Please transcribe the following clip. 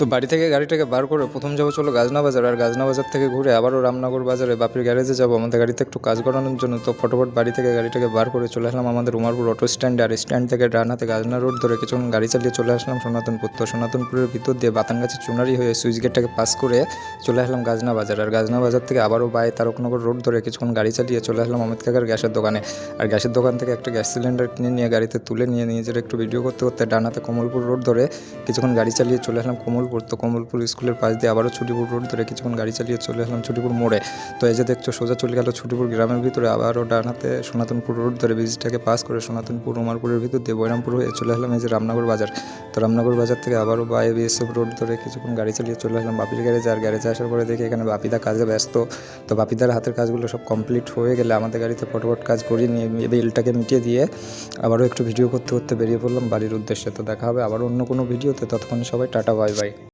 তো বাড়ি থেকে গাড়িটাকে বার করে প্রথম যাব চলো গাজনা বাজার, আর গাজনা বাজার থেকে ঘুরে আবারও রামনগর বাজারে বাপির গ্যারেজে যাব। আমাদের গাড়িতে একটু কাজ করানোর জন্য তো ফটোফট বাড়ি থেকে গাড়িটাকে বার করে চলে আসলাম আমাদের উমারপুর অটো স্ট্যান্ডে আর স্ট্যান্ড থেকে ডান হাতে গাজনা রোড ধরে কিছুক্ষণ গাড়ি চালিয়ে চলে আসলাম সনাতনপুর। তো সনাতনপুরের ভিতর দিয়ে বাতানগাছি চুনারি হয়ে সুইচ গেটটাকে পাস করে চলে আসলাম গাজনা বাজার, আর গাজনা বাজার থেকে আবারও বাই তারকনগর রোড ধরে কিছুক্ষণ গাড়ি চালিয়ে চলে আসলাম অমিত কাকার গ্যাসের দোকানে। আর গ্যাসের দোকান থেকে একটা গ্যাস সিলিন্ডার কিনে নিয়ে গাড়িতে তুলে নিয়ে নিজের একটু ভিডিও করতে করতে ডানাতে কমলপুর রোড ধরে কিছুক্ষণ গাড়ি চালিয়ে চলে আসলাম কমলপুর তো কমলপুর স্কুলের পাশ দিয়ে আবারও ছুটিপুর রোড ধরে কিছুক্ষণ গাড়ি চালিয়ে চলে আসলাম ছুটিপুর মোড়ে। তো এই যে দেখছ, সোজা চলে গেল ছুটিপুর গ্রামের ভিতরে। আবারও ডান হাতে সনাতনপুর রোড ধরে ব্রিজটাকে পাস করে সনাতনপুর, উমারপুরের ভিতর দিয়ে বৈরামপুর হয়ে চলে আসলাম এই যে রামনগর বাজার। তো রামনগর বাজার থেকে আবারও বাই বিএসএফ রোড ধরে কিছুক্ষণ গাড়ি চালিয়ে চলে আসলাম বাপির গ্যারেজে। আর গ্যারেজে আসার পরে দেখি এখানে বাপিদা কাজে ব্যস্ত। তো বাপিদার হাতের কাজগুলো সব কমপ্লিট হয়ে গেলে আমাদের গাড়িতে ফটোফট কাজ করিয়ে নিয়ে বিলটাকে মিটিয়ে দিয়ে আবারও একটু ভিডিও করতে করতে বেরিয়ে পড়লাম বাড়ির উদ্দেশ্যে। তো দেখা হবে আবার অন্য কোনো ভিডিওতে ততক্ষণ সবাই টাটা বাই বাই